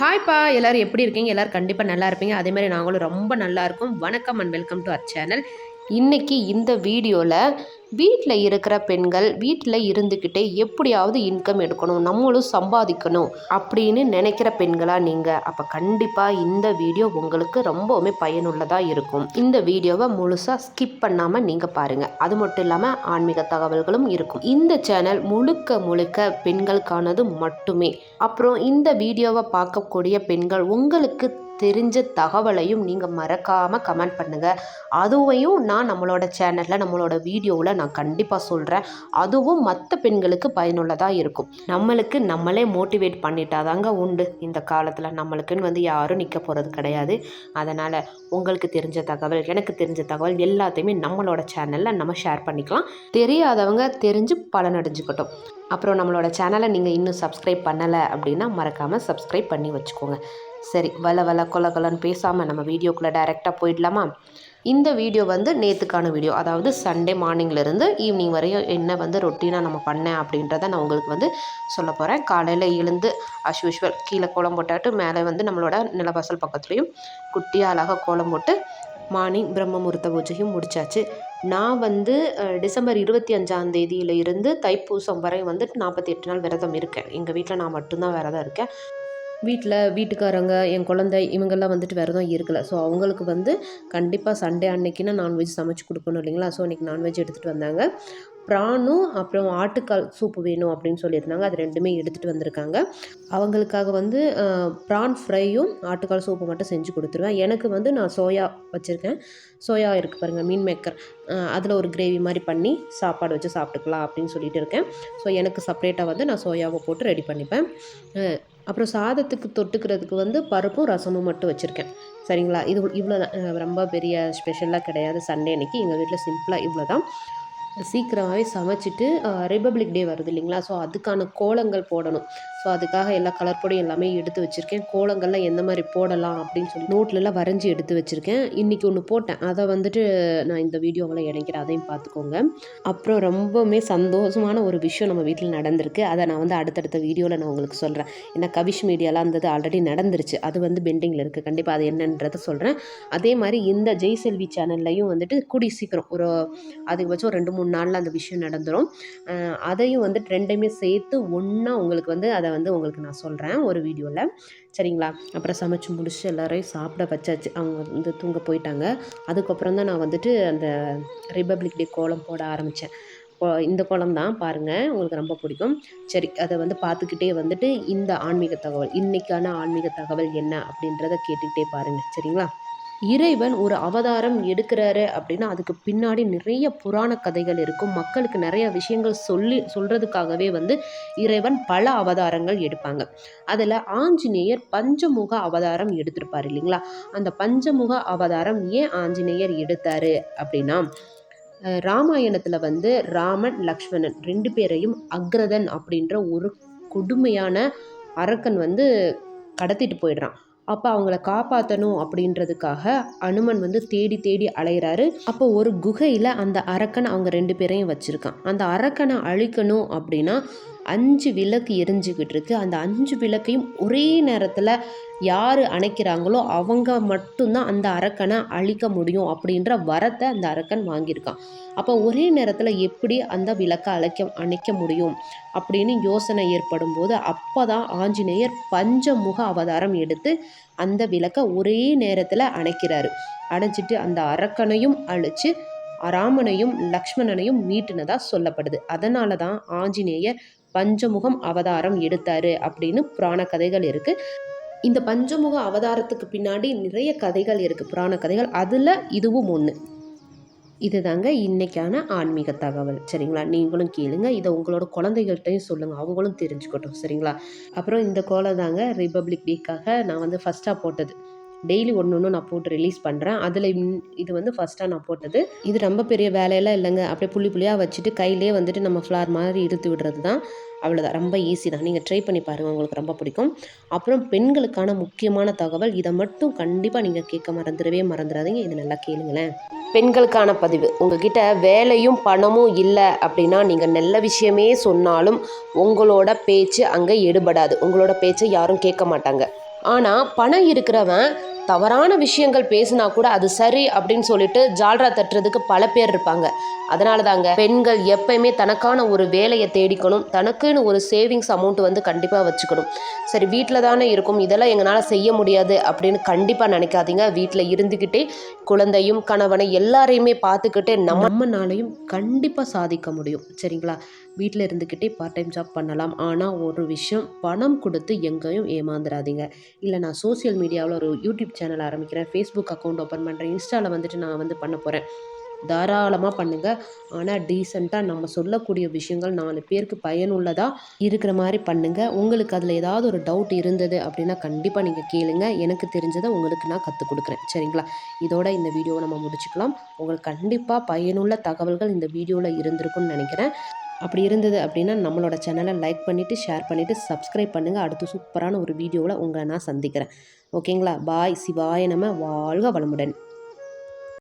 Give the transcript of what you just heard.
ஹாய்ப்பா எல்லோரும் எப்படி இருக்கீங்க? எல்லோரும் கண்டிப்பாக நல்லா இருப்பீங்க. அதே மாதிரி நாங்களும் ரொம்ப நல்லா இருக்கும். வணக்கம் and welcome to our channel இன்றைக்கி இந்த வீடியோவில் வீட்டில் இருக்கிற பெண்கள் வீட்டில் இருந்துக்கிட்டே எப்படியாவது இன்கம் எடுக்கணும் நம்மளும் சம்பாதிக்கணும் அப்படின்னு நினைக்கிற பெண்களாக நீங்கள் அப்போ கண்டிப்பாக இந்த வீடியோ உங்களுக்கு ரொம்பவுமே பயனுள்ளதாக இருக்கும். இந்த வீடியோவை முழுசாக ஸ்கிப் பண்ணாமல் நீங்கள் பாருங்கள் அது மட்டும் இல்லாமல் ஆன்மீக தகவல்களும் இருக்கும். இந்த சேனல் முழுக்க முழுக்க பெண்களுக்கானது மட்டுமே. அப்புறம் இந்த வீடியோவை பார்க்கக்கூடிய பெண்கள் உங்களுக்கு தெரிஞ்ச தகவலையும் நீங்கள் மறக்காமல் கமெண்ட் பண்ணுங்கள் அதுவையும் நான் நம்மளோட சேனலில் நம்மளோட வீடியோவில் நான் கண்டிப்பாக சொல்கிறேன் அதுவும் மற்ற பெண்களுக்கு பயனுள்ளதாக இருக்கும். நம்மளுக்கு நம்மளே மோட்டிவேட் பண்ணிட்டாதாங்க உண்டு. இந்த காலத்தில் நம்மளுக்குன்னு வந்து யாரும் நிற்க போகிறது கிடையாது. அதனால் உங்களுக்கு தெரிஞ்ச தகவல் எனக்கு தெரிஞ்ச தகவல் எல்லாத்தையுமே நம்மளோட சேனலில் நம்ம ஷேர் பண்ணிக்கலாம். தெரியாதவங்க தெரிஞ்சு பலனடைஞ்சுக்கட்டும் அப்புறம் நம்மளோட சேனலை நீங்கள் இன்னும் சப்ஸ்கிரைப் பண்ணலை அப்படின்னா மறக்காமல் சப்ஸ்கிரைப் பண்ணி வச்சுக்கோங்க. சரி வள வள கொல கொலன்னு பேசாமல் நம்ம வீடியோக்குள்ளே டைரெக்டாக போயிடலாமா? இந்த வீடியோ வந்து நேற்றுக்கான வீடியோ. அதாவது சண்டே மார்னிங்லேருந்து ஈவினிங் வரையும் என்ன வந்து ரொட்டீனாக நம்ம பண்ணேன் அப்படின்றத நான் உங்களுக்கு வந்து சொல்ல போகிறேன் காலையில் எழுந்து அஸ் யூஷுவல் கீழே கோலம் போட்டாட்டு மேலே வந்து நம்மளோட நிலவாசல் பக்கத்துலேயும் குட்டியாக அழகாக கோலம் போட்டு மார்னிங் பிரம்மமுகூர்த்த பூஜையும் முடிச்சாச்சு. நான் வந்து டிசம்பர் இருபத்தி அஞ்சாம் தேதியில இருந்து தைப்பூசம் வரை வந்து நாற்பத்தி எட்டு நாள் விரதம் இருக்கேன். எங்கள் வீட்டில் நான் மட்டும்தான் விரதம் இருக்கேன். வீட்டில் வீட்டுக்காரங்க என் குழந்தை இவங்கெல்லாம் வந்துட்டு விரதம் இருக்கலை. ஸோ அவங்களுக்கு வந்து கண்டிப்பாக சண்டே அன்னைக்குன்னா நான்வெஜ் சமைச்சு கொடுக்கணும் இல்லைங்களா? ஸோ இன்றைக்கி நான்வெஜ் எடுத்துகிட்டு வந்தாங்க. ப்ரானும் அப்புறம் ஆட்டுக்கால் சூப்பு வேணும் அப்படின்னு சொல்லியிருந்தாங்க. அது ரெண்டுமே எடுத்துகிட்டு வந்திருக்காங்க. அவங்களுக்காக வந்து ப்ரான் ஃப்ரையும் ஆட்டுக்கால் சூப்பு மட்டும் செஞ்சு கொடுத்துருவேன். எனக்கு வந்து நான் சோயா வச்சுருக்கேன். சோயா இருக்குது பாருங்கள் மீன் மேக்கர் அதில் ஒரு கிரேவி மாதிரி பண்ணி சாப்பாடு வச்சு சாப்பிட்டுக்கலாம் அப்படின்னு சொல்லிட்டு இருக்கேன். ஸோ எனக்கு செப்ரேட்டாக வந்து நான் சோயாவை போட்டு ரெடி பண்ணிப்பேன். அப்புறம் சாதத்துக்கு தொட்டுக்கிறதுக்கு வந்து பருப்பும் ரசமும் மட்டும் வச்சுருக்கேன். சரிங்களா? இது இவ்வளோ தான் ரொம்ப பெரிய ஸ்பெஷலாக கிடையாது. சண்டே அன்றைக்கி எங்கள் வீட்டில் சிம்பிளாக இவ்வளோ தான் சீக்கிரமாகவே சமைச்சிட்டு ரிப்பப்ளிக் டே வருது இல்லைங்களா? ஸோ அதுக்கான கோலங்கள் போடணும். ஸோ அதுக்காக எல்லா கலர் பொடியும் எல்லாமே எடுத்து வச்சுருக்கேன். கோலங்கள்லாம் எந்த மாதிரி போடலாம் அப்படின்னு சொல்லி நோட்லலாம் வரைஞ்சி எடுத்து வச்சுருக்கேன். இன்றைக்கி ஒன்று போட்டேன். அதை வந்துட்டு நான் இந்த வீடியோவில் இணைக்கிறேன். அதையும் பார்த்துக்கோங்க. அப்புறம் ரொம்பவுமே சந்தோஷமான ஒரு விஷயம் நம்ம வீட்டில் நடந்திருக்கு. அதை நான் வந்து அடுத்தடுத்த வீடியோவில் நான் உங்களுக்கு சொல்கிறேன் ஏன்னா கவிஷ் மீடியாலாம் இருந்தது ஆல்ரெடி நடந்துருச்சு. அது வந்து பெண்டிங்கில் இருக்குது கண்டிப்பாக அது என்னன்றதை சொல்கிறேன் அதே மாதிரி இந்த ஜெய் செல்வி சேனல்லையும் வந்துட்டு கூடி சீக்கிரம் ஒரு அதிகபட்சம் ரெண்டு மூணு நாளில் அந்த விஷயம் நடந்துடும் அதையும் வந்து ரெண்டையுமே சேர்த்து ஒன்றா உங்களுக்கு வந்து அதை வந்து உங்களுக்கு நான் சொல்கிறேன் ஒரு வீடியோவில் சரிங்களா? அப்புறம் சமைச்சு முடிச்சு எல்லோரையும் சாப்பிட வச்சாச்சு. அவங்க வந்து தூங்க போயிட்டாங்க. அதுக்கப்புறம் தான் நான் வந்துட்டு அந்த ரிப்பப்ளிக் டே கோலம் போட ஆரம்பித்தேன் இந்த கோலம் தான் பாருங்கள் உங்களுக்கு ரொம்ப பிடிக்கும். சரி அதை வந்து பார்த்துக்கிட்டே வந்துட்டு இந்த ஆன்மீக தகவல் இன்றைக்கான ஆன்மீக தகவல் என்ன அப்படின்றத கேட்டுக்கிட்டே பாருங்கள் சரிங்களா? இறைவன் ஒரு அவதாரம் எடுக்கிறாரு அப்படின்னா அதுக்கு பின்னாடி நிறைய புராண கதைகள் இருக்கும். மக்களுக்கு நிறைய விஷயங்கள் சொல்லி சொல்கிறதுக்காகவே வந்து இறைவன் பல அவதாரங்கள் எடுப்பாங்க. அதில் ஆஞ்சநேயர் பஞ்சமுக அவதாரம் எடுத்திருப்பார் இல்லைங்களா? அந்த பஞ்சமுக அவதாரம் ஏன் ஆஞ்சநேயர் எடுத்தார் அப்படின்னா ராமாயணத்தில் வந்து ராமன் லக்ஷ்மணன் ரெண்டு பேரையும் அக்ரதன் அப்படின்ற ஒரு கொடுமையான அரக்கன் வந்து கடத்திட்டு போயிடுறான். அப்போ அவங்கள காப்பாற்றணும் அப்படின்றதுக்காக அனுமன் வந்து தேடி தேடி அலைகிறாரு அப்போ ஒரு குகையில் அந்த அரக்கனை அவங்க ரெண்டு பேரையும் வச்சுருக்கான். அந்த அரக்கனை அழிக்கணும் அப்படின்னா அஞ்சு விளக்கு எரிஞ்சுக்கிட்டு இருக்கு. அந்த அஞ்சு விளக்கையும் ஒரே நேரத்தில் யார் அணைக்கிறாங்களோ அவங்க மட்டும்தான் அந்த அரக்கனை அழிக்க முடியும் அப்படின்ற வரத்தை அந்த அரக்கன் வாங்கியிருக்கான். அப்போ ஒரே நேரத்தில் எப்படி அந்த விளக்கை அழைக்க அணைக்க முடியும் அப்படின்னு யோசனை ஏற்படும் போது அப்போ தான் ஆஞ்சநேயர் பஞ்சமுக அவதாரம் எடுத்து அந்த விளக்கை ஒரே நேரத்தில் அணைக்கிறாரு. அணைச்சிட்டு அந்த அரக்கனையும் அழித்து ராமனையும் லக்ஷ்மணனையும் மீட்டுனதாக சொல்லப்படுது. அதனால தான் ஆஞ்சநேயர் பஞ்சமுகம் அவதாரம் எடுத்தார் அப்படின்னு புராண கதைகள் இருக்குது இந்த பஞ்சமுக அவதாரத்துக்கு பின்னாடி நிறைய கதைகள் இருக்குது புராண கதைகள். அதில் இதுவும் ஒன்று இதுதாங்க இன்றைக்கான ஆன்மீக தகவல். சரிங்களா? நீங்களும் கேளுங்க. இதை உங்களோட குழந்தைகள்கிட்டையும் சொல்லுங்கள் அவங்களும் தெரிஞ்சுக்கட்டும். சரிங்களா? அப்புறம் இந்த கோலம் தாங்க ரிப்பப்ளிக் டேக்காக நான் வந்து ஃபஸ்ட்டாக போட்டது. டெய்லி ஒன்று ஒன்று நான் போட்டு ரிலீஸ் பண்ணுறேன் அதில் இது வந்து ஃபஸ்ட்டாக நான் போட்டது. இது ரொம்ப பெரிய வேலையெல்லாம் இல்லைங்க. அப்படியே புள்ளி புள்ளியாக வச்சுட்டு கையிலே வந்துட்டு நம்ம ஃப்ளார் மாதிரி இழுத்து விடுறது தான். அவ்வளோதான் ரொம்ப ஈஸி தான். நீங்கள் ட்ரை பண்ணி பாருங்கள் உங்களுக்கு ரொம்ப பிடிக்கும். அப்புறம் பெண்களுக்கான முக்கியமான தகவல் இதை மட்டும் கண்டிப்பாக நீங்கள் கேட்க மறந்துடவே மறந்துடாதீங்க. இது நல்லா கேளுங்களேன். பெண்களுக்கான பதிவு. உங்ககிட்ட வேலையும் பணமும் இல்லை அப்படின்னா நீங்கள் நல்ல விஷயமே சொன்னாலும் உங்களோட பேச்சு அங்கே எடுபடாது. உங்களோட பேச்சை யாரும் கேட்க மாட்டாங்க. ஆனால் பணம் இருக்கிறவன் தவறான விஷயங்கள் பேசினா கூட அது சரி அப்படின்னு சொல்லிட்டு ஜால்ரா தட்டுறதுக்கு பல பேர் இருப்பாங்க. அதனால தாங்க பெண்கள் எப்பயுமே தனக்கான ஒரு வேலையை தேடிக்கணும் தனக்குன்னு ஒரு சேவிங்ஸ் அமௌண்ட் வந்து கண்டிப்பாக வச்சுக்கணும். சரி வீட்டில் தானே இருக்கும் இதெல்லாம் எங்களால் செய்ய முடியாது அப்படின்னு கண்டிப்பாக நினைக்காதீங்க. வீட்டில் இருந்துக்கிட்டே குழந்தையும் கணவனை எல்லாரையுமே பார்த்துக்கிட்டே நம்மனாலையும் கண்டிப்பாக சாதிக்க முடியும். சரிங்களா? வீட்டில் இருந்துக்கிட்டே பார்ட் டைம் ஜாப் பண்ணலாம். ஆனால் ஒரு விஷயம் பணம் கொடுத்து எங்கேயும் ஏமாந்துடாதீங்க இல்லை நான் சோஷியல் மீடியாவில் ஒரு யூடியூப் சேனல் ஆரம்பிக்கிறேன். ஃபேஸ்புக் அக்கௌண்ட் ஓப்பன் பண்ணுறேன் இன்ஸ்டாவில் வந்துட்டு நான் வந்து பண்ண போகிறேன் தாராளமாக பண்ணுங்கள் ஆனால் டீசெண்டாக நம்ம சொல்லக்கூடிய விஷயங்கள் நாலு பேருக்கு பயனுள்ளதாக இருக்கிற மாதிரி பண்ணுங்கள் உங்களுக்கு அதில் ஏதாவது ஒரு டவுட் இருந்தது அப்படின்னா கண்டிப்பாக நீங்கள் கேளுங்க. எனக்கு தெரிஞ்சதை உங்களுக்கு நான் கற்றுக் கொடுக்குறேன். சரிங்களா? இதோட இந்த வீடியோவை நம்ம முடிச்சுக்கலாம். உங்களுக்கு கண்டிப்பாக பயனுள்ள தகவல்கள் இந்த வீடியோவில் இருந்திருக்கும்னு நினைக்கிறேன். அப்படி இருந்தது அப்படின்னா நம்மளோட சேனலை லைக் பண்ணிவிட்டு ஷேர் பண்ணிவிட்டு சப்ஸ்கிரைப் பண்ணுங்கள் அடுத்து சூப்பரான ஒரு வீடியோவில் உங்களை நான் சந்திக்கிறேன். ஓகேங்களா பாய் சிவாய நம்ம வாழ்க வளமுடன்.